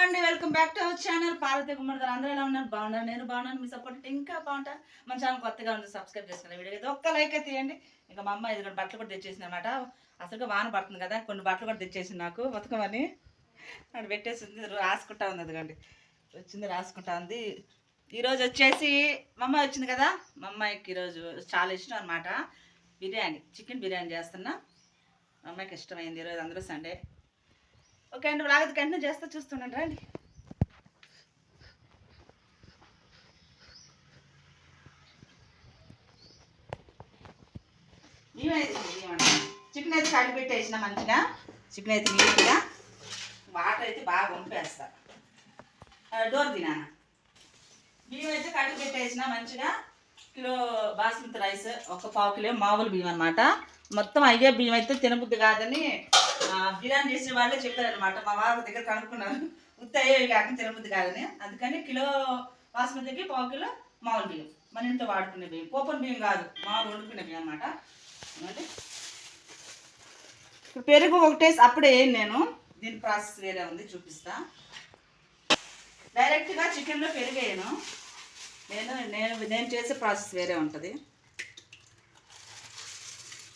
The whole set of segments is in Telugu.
అండి welcome back to our channel Parvathi Kumar అందరూ ఎలా ఉన్నారు? బాగున్నారు? నేను బాగున్నాను మీ సపోర్ట్ ఇంకా బాగుంటాను మన ఛానల్ కొత్తగా ఉంది సబ్స్క్రైబ్ చేసుకున్న వీడియో అయితే ఒక్క లైక్ అయితే తీయండి. ఇంకా మా అమ్మ ఇది కూడా బట్టలు కూడా తెచ్చేసింది అనమాట అసలుగా వాన పడుతుంది కదా కొన్ని బట్టలు కూడా తెచ్చేసింది నాకు బతుకమని అక్కడ పెట్టేసింది రాసుకుంటా ఉంది అదిగండి. వచ్చింది రాసుకుంటా ఉంది. ఈరోజు వచ్చేసి మా అమ్మాయి వచ్చింది కదా? మా అమ్మాయికి ఈరోజు చాలా ఇష్టం అనమాట బిర్యానీ చికెన్ బిర్యానీ చేస్తున్నా. మా అమ్మాయికి ఇష్టమైంది ఈరోజు అందరూ సండే. ఓకే అండి లాగదు కంటిన్యూ చేస్తా చూస్తుండండి రండి. చికెన్ అయితే కడిగి పెట్టేసిన మంచిగా? చికెన్ అయితే నీట్గా వాటర్ అయితే బాగా వంపేస్తా. డోర్ తినా. బియ్యం అయితే కడిగి పెట్టేసిన మంచిగా. కిలో బాస్మతి రైస్ ఒక పావు కిలో మామూలు బియ్యం అనమాట మొత్తం అయ్యే బియ్యం అయితే తినబుద్ధి కాదని బిర్యానీ చేసిన వాళ్ళే చెప్పారనమాట మా వారి దగ్గర కనుక్కున్నారు. ఉత్తి అయ్యేవి కాక తినబుద్ధి కాదని. అందుకని కిలో బాస్మతికి పావు కిలో మామూలు బియ్యం. మన ఇంట్లో వాడుకునే బియ్యం. కోపన్ బియ్యం కాదు. మామూలు వండుకునే బియ్యం అనమాట పెరుగు ఒకటే అప్పుడే నేను. దీని ప్రాసెస్ వేరే ఉంది చూపిస్తా. డైరెక్ట్గా చికెన్లో పెరుగు వేయను. నేను నేను నేను చేసే ప్రాసెస్ వేరే ఉంటుంది.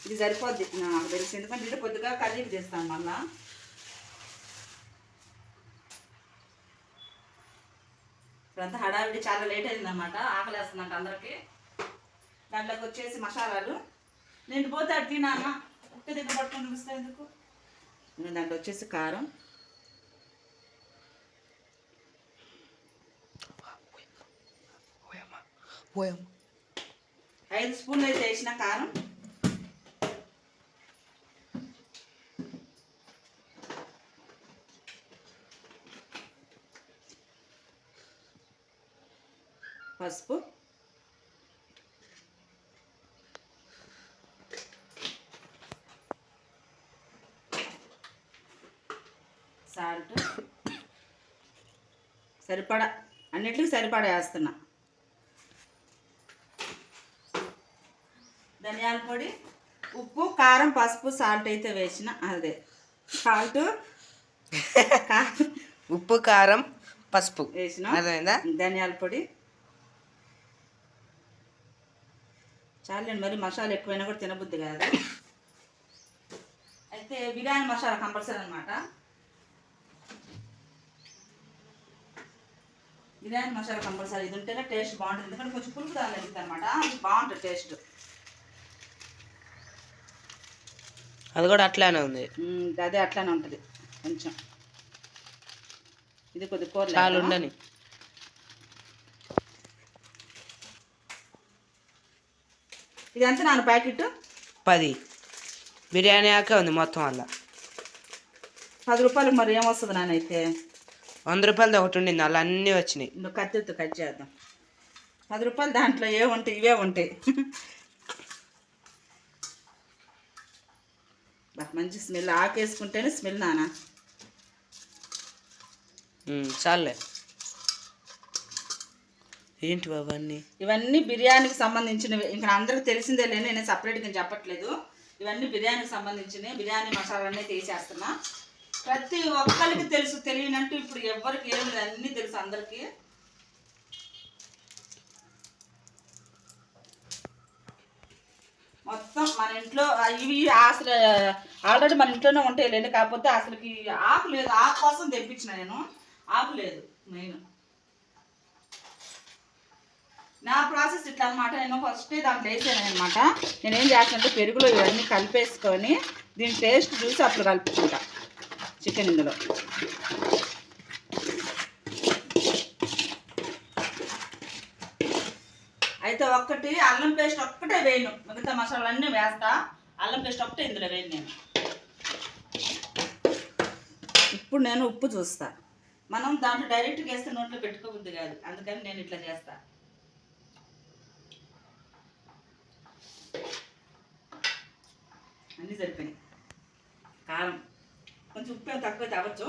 ఇది సరిపోద్ది. నాకు తెలిసి. ఎందుకంటే ఇది కొద్దిగా కర్రీకి చేస్తాను మళ్ళా. ఇప్పుడంతా హడావిడి చాలా లేట్ అయిందన్నమాట. ఆకలి వేస్తుందంట అందరికి. దాంట్లోకి వచ్చేసి మసాలాలు. నేను పోతే అటు తినామా ఒక్క దగ్గర పట్టుకొని చూపిస్తా ఎందుకు? దాంట్లో వచ్చేసి కారం. ఐదు స్పూన్లు అయితే వేసిన కారం. పసుపు. సాల్ట్. సరిపడా అన్నిటికీ సరిపడా వేస్తున్నా. ధనియాల పొడి ఉప్పు కారం పసుపు సాల్ట్ అయితే వేసిన అదే. సాల్ట్ ఉప్పు కారం పసుపు. వేసిన ధనియాల పొడి. చాలండి మరి మసాలా ఎక్కువైనా కూడా తినబుద్ధి కాదు. అయితే బిర్యానీ మసాలా కంపల్సరీ అనమాట బిర్యానీ మసాలా కంపల్సరీ. ఇది ఉంటేనే టేస్ట్ బాగుంటుంది. ఎందుకంటే కొంచెం పులుపు దాని తగ్గుతుంది అనమాట అది బాగుంటుంది టేస్ట్. అది కూడా అట్లానే ఉంది. అదే అట్లానే ఉంటుంది. కొంచెం. ఇది కొద్ది కూర చాలు ఉండని. ఇది ఎంత నాన్న ప్యాకెట్? పది. బిర్యానీ ఆకే ఉంది మొత్తం అలా. పది రూపాయలకు మరి ఏమొస్తుంది నాన్న అయితే? వంద రూపాయలది ఒకటి ఉండింది అలా అన్నీ వచ్చినాయి. నువ్వు కత్తితో కట్ చేద్దాం. పది రూపాయలు దాంట్లో ఏ ఉంటాయి ఇవే ఉంటాయి. మంచి స్మెల్ ఆకేసుకుంటేనే స్మెల్ నానా చాలులే ఏంటి అవన్నీ? ఇవన్నీ బిర్యానీకి సంబంధించినవి. ఇంకా అందరికి తెలిసిందే లేని నేను సపరేట్గా చెప్పట్లేదు. ఇవన్నీ బిర్యానీకి సంబంధించినవి. బిర్యానీ మసాలాన్ని తీసేస్తున్నా. ప్రతి ఒక్కరికి తెలుసు తెలియనంటూ ఇప్పుడు ఎవరికి ఏం లేదు. అన్నీ తెలుసు అందరికీ. మొత్తం మన ఇంట్లో ఇవి అసలు ఆల్రెడీ మన ఇంట్లోనే ఉంటాయి లేండి. కాకపోతే అసలుకి ఆకు లేదు. ఆకు కోసం తెప్పించిన నేను. ఆకు లేదు మెయిన్. నా ప్రాసెస్ ఇట్లా అనమాట నేను ఫస్ట్ దాంట్లో వేసాను అనమాట నేనేం చేస్తానంటే పెరుగులో ఇవన్నీ కలిపేసుకొని దీని టేస్ట్ చూసి అప్పుడు కలుపుకుంటా. చికెన్ ఇందులో. అయితే ఒక్కటి అల్లం పేస్ట్ ఒక్కటే వేయను. మిగతా మసాలాలన్నీ వేస్తా. అల్లం పేస్ట్ ఒక్కటే ఇందులో వేయను నేను. ఇప్పుడు నేను ఉప్పు చూస్తా. మనం దాంట్లో డైరెక్ట్గా వేస్తే నోట్లో పెట్టుకోబుద్ది కాదు. అందుకని నేను ఇట్లా చేస్తాను అన్నీ సరిపోయినాయి. కారం. కొంచెం ఉప్పు తక్కువ తవ్వచ్చు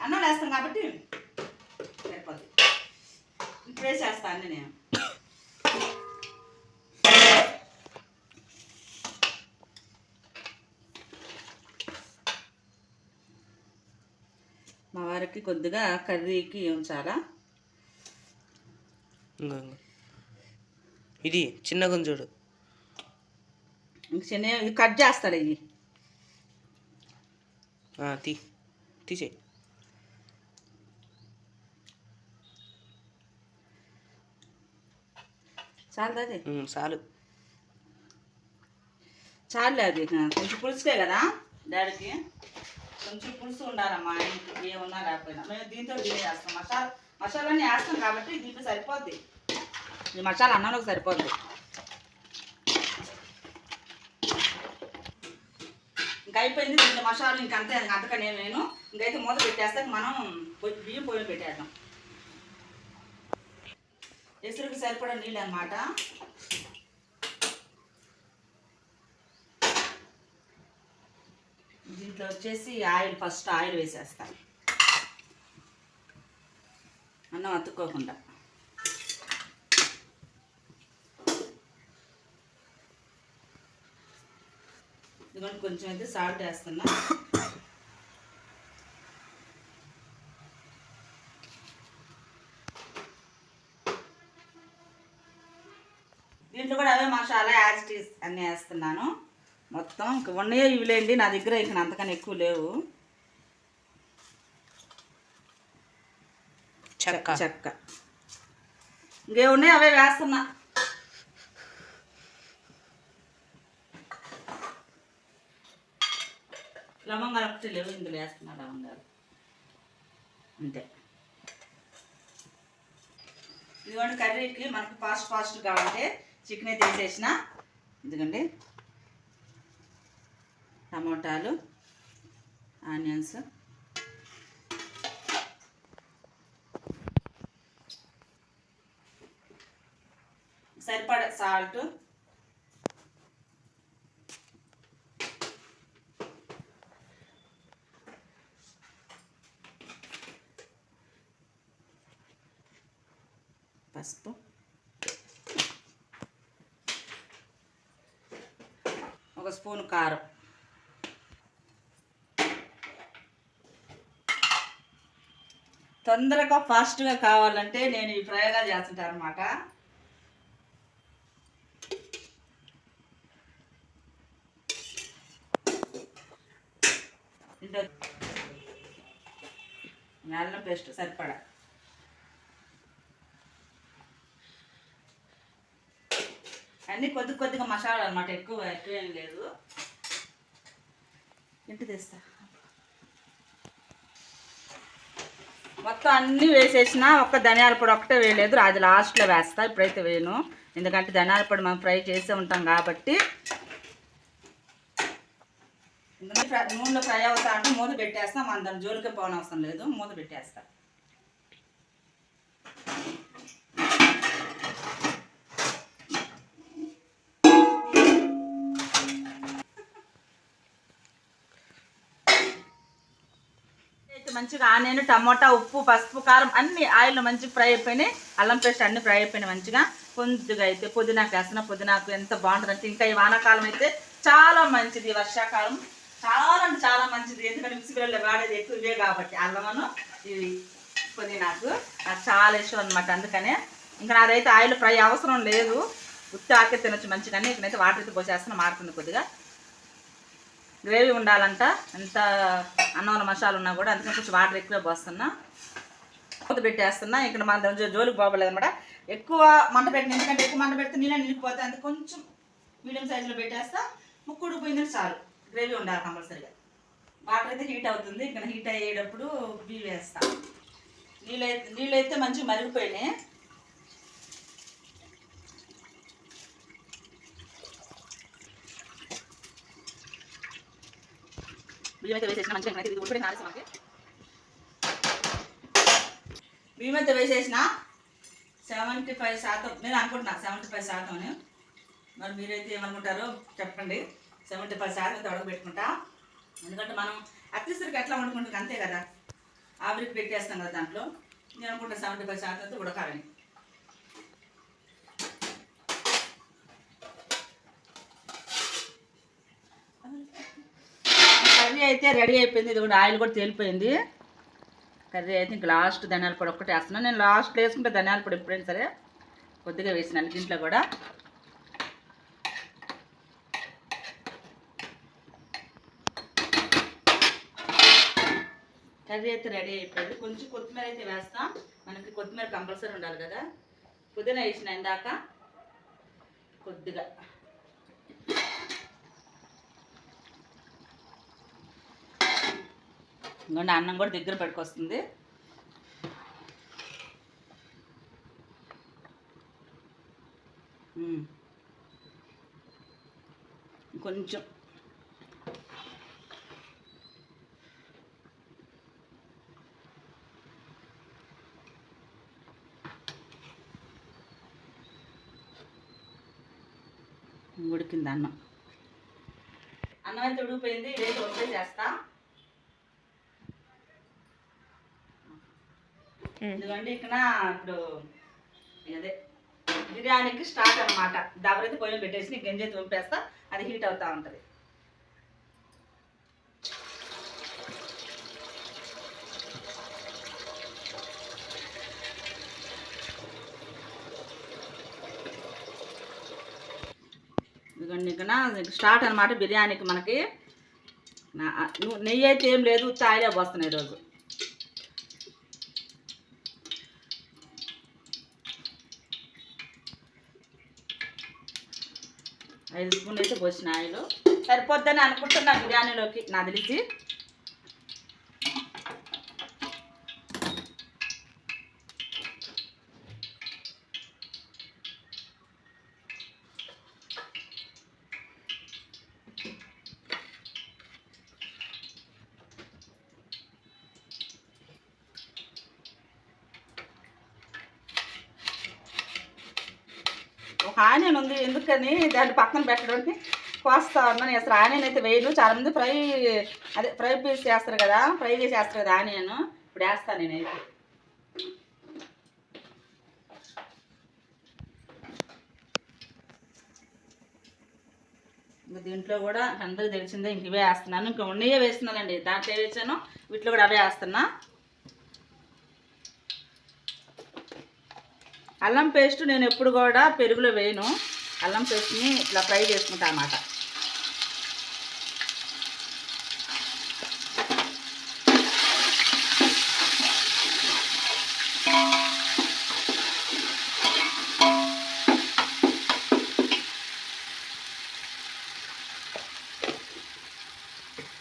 అన్నం వేస్తాం కాబట్టి సరిపోద్ది. ఇప్పుడు వేసేస్తా అన్నీ నేను. మా వారికి కొద్దిగా కర్రీకి ఉంచాలా ఇది చిన్న గుంజుడు. ఇవి కట్ చేస్తాడు ఇవి. తీ తీసేయి. చాలు అది చాలు. చాలు అది కొంచెం పులుసుకే కదా డాడీకి. కొంచెం పులుసు ఉండాలమ్మా ఆయనకి ఏమున్నా లేకపోయినా. మేము దీంతో తినేస్తాం మసాలా మసాలాన్ని వేస్తాం కాబట్టి దీంట్లో సరిపోద్ది. ఈ మసాలా అన్నంలోకి సరిపోద్ది. ఇంకా అయిపోయింది రెండు మసాలా ఇంక అంతే అంతకనే నేను ఇంకైతే మూత పెట్టేస్తాక మనం పొయ్యి- బియ్యం పొయ్యి పెట్టేద్దాం. ఎసురుకి సరిపడా నీళ్ళు అనమాట దీంట్లో వచ్చేసి ఆయిల్ ఫస్ట్ ఆయిల్ వేసేస్తాను. అన్నం అతుక్కోకుండా. ఇదిగోండి కొంచెం అయితే సాల్ట్ వేస్తున్నా. దీంట్లో కూడా అవే మసాలా యాజ్ టీస్ అన్నీ వేస్తున్నాను. మొత్తం ఇంక ఉన్నాయో ఇవి లేండి నా దగ్గర ఇక అంతకన్నా ఎక్కువ లేవు. చెక్క. చెక్క. ఇంకే ఉన్నాయి అవే వేస్తున్నా. లవంగాలు ఒకటి లేవు ఇందులో వేస్తున్నా లవంగాలు. అంతే. ఇదిగోండి కర్రీకి మనకు ఫాస్ట్ ఫాస్ట్ కావాలంటే చికెన్ అయితే వేసేసిన. ఇదిగోండి. టమోటాలు ఆనియన్స్. సరిపడ సాల్ట్ పసుపు ఒక స్పూన్ కారం. తొందరగా ఫాస్ట్గా కావాలంటే నేను ఈ ప్రయోగాలు చేస్తుంటాను అనమాట ఇంట్లో అల్లం పేస్ట్ సరిపడా. అన్నీ కొద్ది కొద్దిగా మసాలా అనమాట ఎక్కువ ఎక్కువ ఏం లేదు. ఇంటి తెస్తా? మొత్తం అన్నీ వేసేసిన ఒక్క ధనియాల పొడి ఒకటే వేయలేదు. అది లాస్ట్లో వేస్తా. ఇప్పుడైతే వేయను. ఎందుకంటే ధనియాల పొడి మనం ఫ్రై చేసే ఉంటాం కాబట్టి. నూనెలో ఫ్రై అవుతా అంటే మూత పెట్టేస్తాం. మన దాని జోలికి పోవడం అవసరం లేదు. మూత పెట్టేస్తా. మంచిగా ఆనియన్ టమోటా ఉప్పు పసుపు కారం అన్ని ఆయిల్ మంచిగా ఫ్రై అయిపోయినాయి. అల్లం పేస్ట్ అన్ని ఫ్రై అయిపోయినాయి మంచిగా. కొద్దిగా అయితే పుదీనాకు వేస్తున్న పుదీనాకు ఎంత బాగుంటుంది అంటే ఇంకా ఈ వానాకాలం అయితే చాలా మంచిది వర్షాకాలం. చాలా అంటే చాలా మంచిది. ఎందుకంటే మిక్సీలో వాడేది ఎక్కువ ఇవే కాబట్టి అల్లమను ఇవి పుదీనాకు. నాకు చాలా ఇష్టం అనమాట అందుకనే. ఇంకా నాదైతే ఆయిల్ ఫ్రై అవసరం లేదు. ఉత్తి ఆకే తినొచ్చు మంచిగానే ఇక్కడైతే వాటర్ అయితే పోసేస్తాను మారుతుంది కొద్దిగా. గ్రేవీ ఉండాలంట. ఎంత అన్నంలో మసాలా ఉన్నా కూడా అందుకని కొంచెం వాటర్ ఎక్కువ పోస్తున్నా. మూత పెట్టేస్తున్నా. ఇక్కడ మన జోలికి పోవలేదు అనమాట ఎక్కువ మంట పెట్టిన ఎందుకంటే ఎక్కువ మంట పెడితే నీళ్ళ నిలిపోతే అంత కొంచెం మీడియం సైజులో పెట్టేస్తా. ముక్కుడు పోయింది చాలు. గ్రేవీ ఉండాలి కంపల్సరీగా. వాటర్ అయితే హీట్ అవుతుంది. ఇక్కడ హీట్ అయ్యేటప్పుడు బియ్యం వేస్తా. నీళ్ళు అయితే నీళ్ళు అయితే మంచిగా మరిగిపోయినాయి. బియ్యం అయితే వేసేసిన మంచిగా ఇక్కడైతే ఇది ఉడిపోయిన ఆలస్యం మనకి బియ్యం అయితే వేసేసిన సెవెంటీ ఫైవ్ శాతం నేను అనుకుంటున్నా సెవెంటీ ఫైవ్ శాతం అని మరి మీరైతే ఏమనుకుంటారో చెప్పండి సెవెంటీ ఫైవ్ శాతం అయితే ఉడకబెట్టుకుంటా ఎందుకంటే మనం అత్తిసరికి ఎట్లా వండుకుంటుంది అంతే కదా ఆవిరికి పెట్టేస్తాం కదా దాంట్లో నేను అనుకుంటా సెవెంటీ ఫైవ్ శాతం అయితే ఉడకాలని కర్రీ అయితే రెడీ అయిపోయింది. ఇది కూడా ఆయిల్ కూడా తేలిపోయింది. కర్రీ అయితే ఇంక లాస్ట్ ధనియాల పొడి ఒక్కటే వేస్తున్నాను. నేను లాస్ట్లో వేసుకుంటే ధనియాల పొడి ఎప్పుడైనా సరే కొద్దిగా వేసినాను దీంట్లో కూడా. కర్రీ అయితే రెడీ అయిపోయింది. కొంచెం కొత్తిమీర అయితే వేస్తాం. మనకి కొత్తిమీర కంపల్సరీ ఉండాలి కదా. పుదీనా వేసిన ఇందాక కొద్దిగా. ఇంకోండి అన్నం కూడా దగ్గర పెట్టుకొస్తుంది. కొంచెం ఉడికింది అన్నం. అన్నం అయితే ఉడికిపోయింది ఇదైతే వంట చేస్తా. ఎందుకంటే ఇక్కడ ఇప్పుడు అదే బిర్యానీకి స్టార్ట్ అనమాట దబరైతే పొయ్యి పెట్టేసి గంజి తుంపేస్తా అది హీట్ అవుతా ఉంటుంది. ఇదిగోండి స్టార్ట్ అనమాట బిర్యానీకి మనకి. నెయ్యి అయితే ఏం లేదు తాయిలే వస్తున్నాయి పోస్తున్నాయి ఈరోజు. ఐదు స్పూన్లు అయితే పోసిన ఆయిల్ సరిపోద్దని అనుకుంటున్నా బిర్యానీలోకి. నా తెలిసి ఒక అందుకని దాన్ని పక్కన పెట్టడానికి కోస్తా ఉన్నాను అసలు ఆనియన్ అయితే వేయను. చాలా మంది ఫ్రై అదే ఫ్రై పీస్ చేస్తారు కదా ఫ్రై చేసి చేస్తారు కదా ఆనియన్. ఇప్పుడు వేస్తాను నేనైతే. ఇంకా దీంట్లో కూడా అందరికి తెలిసిందే ఇంక ఇవే వేస్తున్నాను. ఇంకా ఉన్నయే వేస్తున్నానండి. దాంట్లో ఏ వేసాను వీటిలో కూడా అవే వేస్తున్నా. అల్లం పేస్ట్ నేను ఎప్పుడు కూడా పెరుగులో వేయను. అల్లం పేస్ట్ని ఇట్లా ఫ్రై చేసుకుంటా అన్నమాట.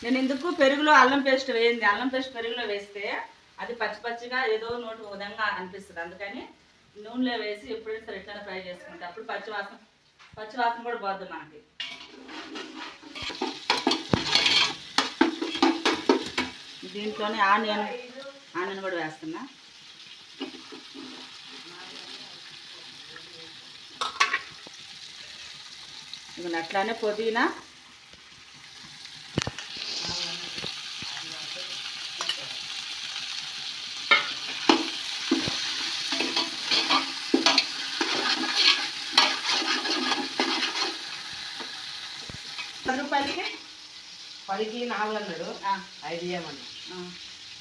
నేను ఎందుకు పెరుగులో అల్లం పేస్ట్ వేయింది? అల్లం పేస్ట్ పెరుగులో వేస్తే అది పచ్చి పచ్చిగా ఏదో నోటి విధంగా అనిపిస్తుంది. అందుకని నూనెలో వేసి ఎప్పుడైనా సరే ఫ్రై చేసుకుంటే అప్పుడు పచ్చి వాసన పచ్చివాసన కూడా పోద్ది మనకి. దీంట్లోనే ఆనియన్ ఆనియన్ కూడా వేస్తున్నా. ఇక అట్లానే పుదీనా పది రూపాయలకి పదికి నాలుగు అన్నాడు. ఆ, ఐదు ఇవ్వమని ఆ.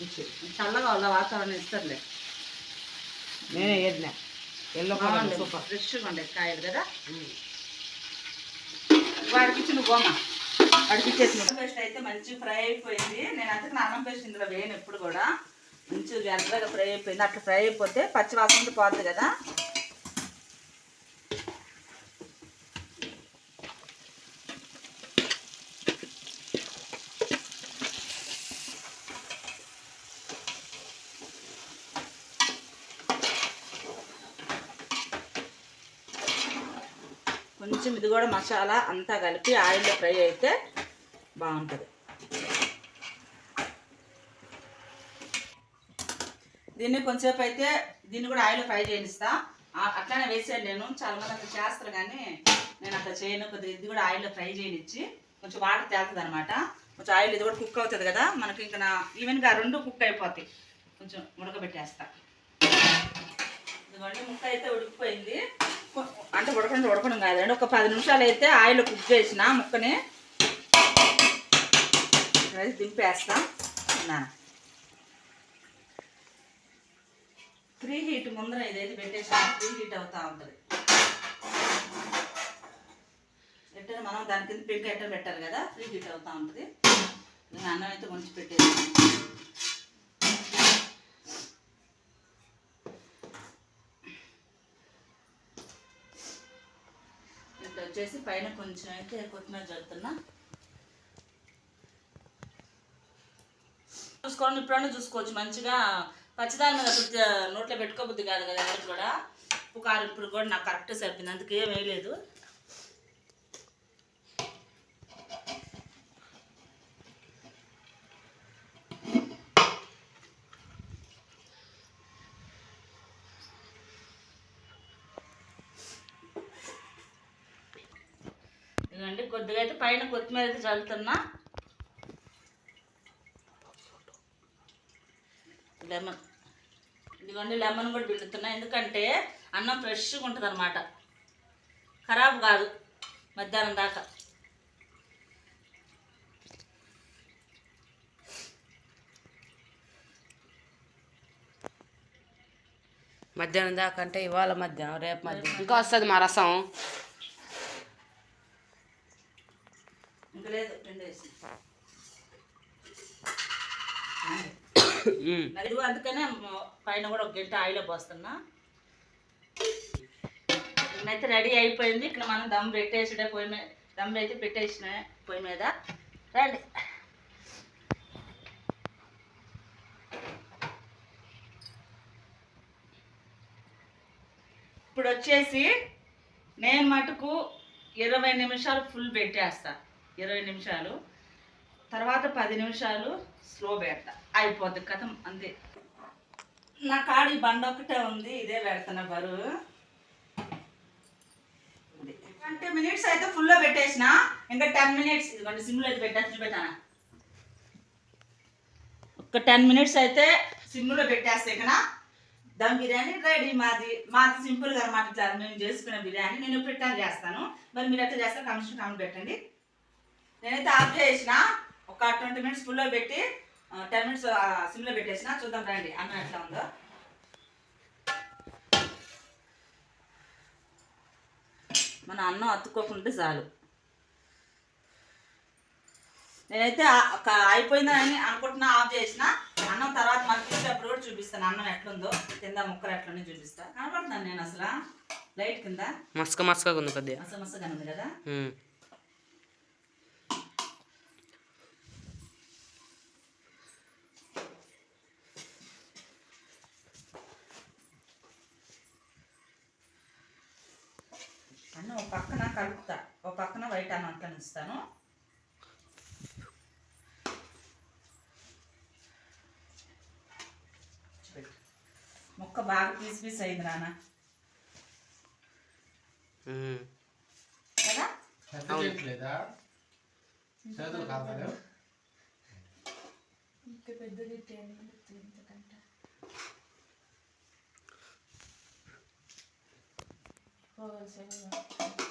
ఇచ్చి. చల్లగా వాళ్ళ వాతావరణం ఇస్తారులే. నేనే ఏదినా ఎల్లో సూపర్ ఫ్రెష్గా ఉండే కాయలు కదా? వాడికి ఇచ్చిన గోమ వాడికి ఇచ్చేసిన పేస్ట్ అయితే మంచి ఫ్రై అయిపోయింది. నేను అంతకు అన్నం పేస్ట్ ఇందులో వేయను ఎప్పుడు కూడా. మంచిగా ఎర్రగా ఫ్రై అయిపోయింది. అట్లా ఫ్రై అయిపోతే పచ్చి వాసన పోతుంది కదా. కొంచెం ఇది కూడా మసాలా అంతా కలిపి ఆయిల్లో ఫ్రై అయితే బాగుంటుంది. దీన్ని కొంచెంసేపు అయితే దీన్ని కూడా ఆయిల్ ఫ్రై చేయిస్తా. అట్లానే వేసాను నేను. చాలా మంది చేస్తారు కానీ నేను అట్లా చేయను. కొద్దిగా ఇది కూడా ఆయిల్లో ఫ్రై చేయనిచ్చి కొంచెం వాటర్ తేలుతుంది అనమాట కొంచెం ఆయిల్ ఇది కూడా కుక్ అవుతుంది కదా. మనకి ఇంకా నా ఈవెన్గా రెండు కుక్ అయిపోతాయి. కొంచెం ఉడకబెట్టేస్తా. ఇదిగోండి ముక్క అయితే ఉడికిపోయింది. అంటే ఉడకడం ఉడకడం కాదండి ఒక పది నిమిషాలు అయితే ఆయిల్ కుక్ చేసిన ముక్కని రైస్ దింపేస్తా నా హీట్ ముందర ఇదైతే పెట్టేసి ప్రీ హీట్ అవుతా ఉంటుంది. ఎట్టర్ మనం దాని కింద పెంక ఎట్టర్ పెట్టాలి కదా? ఫ్రీ హీట్ అవుతా ఉంటుంది. నేను అన్నం అయితే ముంచి పెట్టేసి ఇట్లా వచ్చేసి పైన కొంచెం అయితే కొత్తిమీర జరుగుతున్నా చూసుకోండి ఇప్పుడన్నా చూసుకోవచ్చు. మంచిగా పచ్చిదాని మీద నోట్లో పెట్టుకోబుద్ది కాదు కదా ఎవరు కూడా ఉప్పు కారం ఇప్పుడు కూడా నాకు కరెక్ట్ సరిపోయింది. అందుకే వేయలేదు ఇదండి కొద్దిగా అయితే పైన కొత్తిమీర చల్లుతున్నా. లెమన్. ఇదిగోండి లెమన్ కూడా పిండుతున్నా. ఎందుకంటే అన్నం ఫ్రెష్గా ఉంటుంది అనమాట ఖరాబ్ కాదు మధ్యాహ్నం దాకా. మధ్యాహ్నం దాకా అంటే ఇవాళ మధ్యాహ్నం రేపు మధ్యాహ్నం. ఇంకా వస్తుంది మా రసం. ఇంకా లేదు. మరి ఇదిగో అందుకనే పైన కూడా ఒక గంట ఆయిల్ పోస్తున్నా. ఇక్కడైతే రెడీ అయిపోయింది. ఇక్కడ మనం దమ్ పెట్టేసుడే పొయ్యి మీద దమ్ అయితే పెట్టేసిన పొయ్యి మీద. రండి. ఇప్పుడు వచ్చేసి నేను మటుకు ఇరవై నిమిషాలు ఫుల్ పెట్టేస్తా. ఇరవై నిమిషాలు. తర్వాత పది నిమిషాలు స్లో పెడతా అయిపోద్ది కథం అంతే. నా కాడి బండ ఒకటే ఉంది ఇదే పెడుతున్నా బరువు. ట్వంటీ మినిట్స్ అయితే ఫుల్లో పెట్టేసిన. ఇంకా టెన్ మినిట్స్ ఇదిగోండి సిమ్లో అయితే పెట్టాను పెట్టానా? ఒక టెన్ మినిట్స్ అయితే సిమ్లో పెట్టేస్తే కదా దమ్ బిర్యానీ రెడీ మాది. మాది సింపుల్గా అనమాట ఇట్లా మేము చేసుకున్న బిర్యానీ. నేను ఎప్పుడు చేస్తాను. మరి మీరు ఎట్లా చేస్తారు కమిషన్ కామెంట్ పెట్టండి. నేనైతే ఆఫ్ చేసిన ఒక ట్వంటీ మినిట్స్ ఫుల్లో పెట్టి టెన్ మినిట్స్ సిమ్లో పెట్టేసిన. చూద్దాం రండి. అన్నం ఎట్లా ఉందో. మన అన్నం అతుక్కోకుంటే చాలు. నేనైతే ఒక అయిపోయిందని అనుకుంటున్నా ఆఫ్ చేసిన అన్నం తర్వాత మళ్ళీ కూడా చూపిస్తాను. అన్నం ఎట్లుందో. కింద ముక్కలు ఎట్లుందో చూపిస్తా. కనపడుతున్నాను నేను అసలు. లైట్ కింద. మసక మసకగా ఉంది కొద్దిగా మస మసగా ఉంది కదా? ఒక పక్కన కలుపుతా. ఒక పక్కన వైట్ అన్నం అట్లా ఇస్తాను ముక్క బాగా పీస్ పీస్ అయింది నాన్న. కదా? చేయట్లేదా చేతులు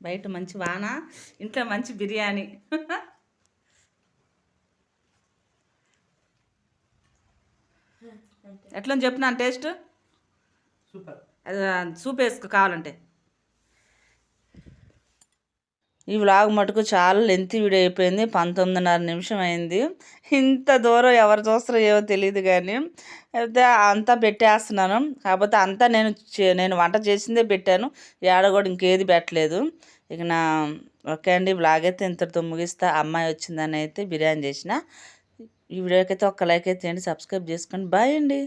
బయట మంచి వాన ఇంట్లో మంచి బిర్యానీ. ఎట్లా చెప్పినా టేస్ట్? సూపర్. అది సూప్ వేసుకో కావాలంటే. ఈ వ్లాగ్ మటుకు చాలా లెంత్ వీడియో అయిపోయింది. పంతొమ్మిదిన్నర నిమిషం అయింది. ఇంత దూరం ఎవరు చూస్తారో ఏవో తెలియదు కానీ అయితే అంతా పెట్టేస్తున్నాను. కాకపోతే అంతా నేను చే- నేను వంట చేసిందే పెట్టాను. ఏడ కూడా ఇంకేది పెట్టలేదు. ఇక నా ఓకే అండి. వ్లాగ్ అయితే ఇంతటితో ముగిస్తా. అమ్మాయి వచ్చిందని అయితే బిర్యానీ చేసిన. ఈ వీడియోకైతే అయితే ఒక్క లైక్ అయితే చేయండి సబ్స్క్రైబ్ చేసుకోండి బాయ్ అండి.